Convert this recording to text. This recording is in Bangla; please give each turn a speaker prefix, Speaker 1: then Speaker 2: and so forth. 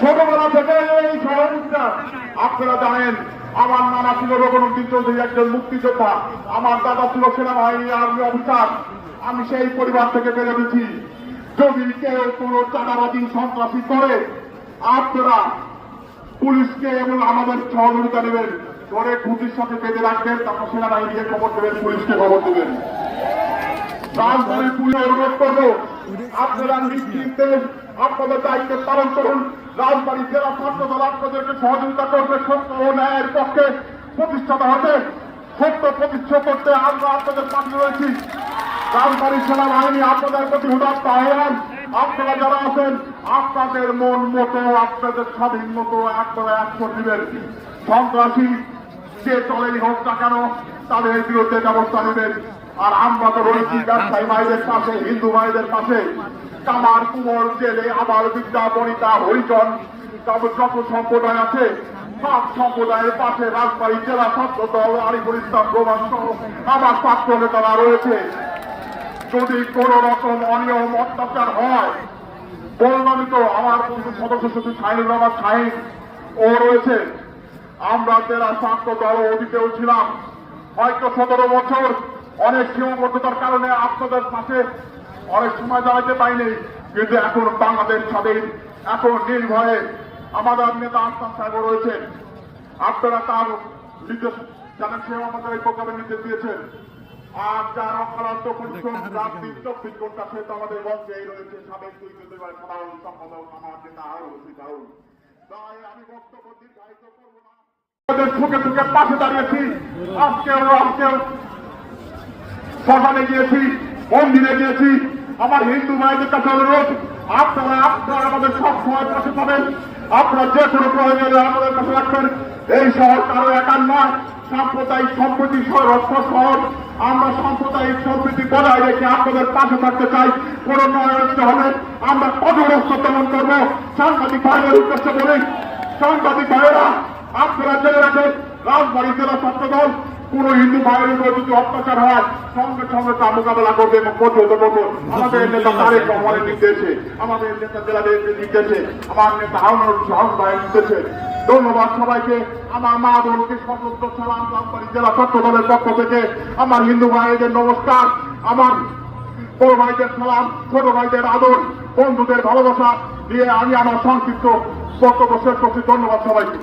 Speaker 1: ছোটবেলা থেকে এই সহযোগিতা আপনারা জানেন, আমার নানা ছিল রঘুনন্দন চৌধুরী, একজন মুক্তিযোদ্ধা। আমার দাদা ছিল সেনাবাহিনী আর্মি অফিসার। আমি সেই পরিবার থেকে বেড়ে উঠেছি যদি কেউ কোনো চাঁদাবাদী সন্ত্রাসী করে, আপনারা পুলিশকে এবং আমাদের সহযোগিতা নেবেন। ধরে খুঁটির সাথে বেঁধে রাখবেন, তারপর সেনাবাহিনীকে খবর দেবেন, পুলিশকে খবর দেবেন। রাজধানী পুলিশ অনুরোধ করব আপনারা নিশ্চিন্তে আপনাদের দায়িত্ব পালন করুন। রাজবাড়ী জেলা ছাত্র দল আপনাদেরকে সহযোগিতা করবে, সত্য ও ন্যায়ের পক্ষে প্রতিষ্ঠাতা হবে। সত্য প্রতিষ্ঠা করতে আমরা আপনাদের পাশে রয়েছি। রাজবাড়ী সেনাবাহিনী আপনাদের প্রতি উদাত্ত আহ্বান। আপনারা যারা আছেন, আপনাদের মন মতো আপনাদের স্বাধীন মতো আপনারা একশো দিবেন। সন্ত্রাসী যে দলেরই হোক না কেন, তাদের বিরুদ্ধে ব্যবস্থা নেবেন। আর আমরা তো রয়েছি ব্যবসায়ী ভাইদের পাশে হিন্দু মায়েদের পাশে। কামার কুমোর জেলে আবার বিদ্যা বনিতা হরিজন। তারপর যত সম্প্রদায় আছে সব সম্প্রদায়ের পাশে রাজবাড়ী জেলা ছাত্র দল আলিপুর ইসলাম প্রমাণ সহ আমার ছাত্র নেতারা রয়েছে। যদি কোন রকম অনিয়ম অত্যাচার হয় বর্ণামিত আমার বন্ধু সদস্য সচিব সাইনুর রহমান সাহিদ ও রয়েছে। আমরা জেলা ছাত্র দল অতীতেও ছিলাম। হয়তো সতেরো বছর অনেক সীমাবদ্ধতার কারণে আপনাদের পাশে অনেক সময় দাঁড়াতে পাইনি কিন্তু এখন বাংলাদেশ স্বাধীন এখন নির্ভয়ে আমাদের নেতা আস্তান সাহেব রয়েছেন। আপনারা তার নির্দেশ জানেন সেও আমাদের এই প্রোগ্রামের নির্দেশ দিয়েছেন। আর যার অক্লান্ত পরিশ্রম রাত দিন চব্বিশ ঘণ্টা সে তো আমাদের মঞ্চেই রয়েছে সাবেক দুই কেন্দ্রের সাধারণ সম্পাদক আমার নেতা আরও কারণ তাই আমি বক্তব্য দীর্ঘায়িত করব না। আমাদের সুখে সুখে পাশে দাঁড়িয়েছি। আজকেও আজকেও শ্মশানে গিয়েছি, মন্দিরে গিয়েছি। আমার হিন্দু ভাইদের কাছে অনুরোধ, আপনারা আপনারা আমাদের সব সময় পাশে পাবেন। আপনারা যে কোনো প্রয়োজনে আমাদের কাছে রাখবেন। এই শহর কারও একার নয়, সাম্প্রদায়িক সম্প্রীতি রক্ষ শহর। আমরা সাম্প্রদায়িক সম্প্রীতি বজায় রেখে আপনাদের পাশে থাকতে চাই। কোন নয় হলে আমরা কঠোর দমন করব। সাংবাদিক ভাইয়ের উদ্দেশ্যে বলি, সাংবাদিক ভাইয়েরা, আপনারা জেনে রাখেন, রাজবাড়ী জেলা ছাত্র দল কোন হিন্দু ভাইয়ের উপর যদি অত্যাচার হয় সঙ্গে সঙ্গে তা মোকাবেলা করবে এবং কঠোর কঠোর। আমাদের নেতা তারেক রহমানের নির্দেশে আমাদের নেতা জেলাদের নির্দেশে আমার নেতা হারুনুর রহমান ভাইয়ের নির্দেশে। ধন্যবাদ সবাইকে। আমার মা বোনকে সশস্ত্র সালাম রাজবাড়ী জেলা দলের পক্ষ থেকে আমার হিন্দু ভাইদের নমস্কার। আমার বড় ভাইদের সালাম ছোট ভাইদের আদর বন্ধুদের ভালোবাসা দিয়ে আমি আমার সংক্ষিপ্ত বক্তব্য শেষ করছি। ধন্যবাদ সবাইকে।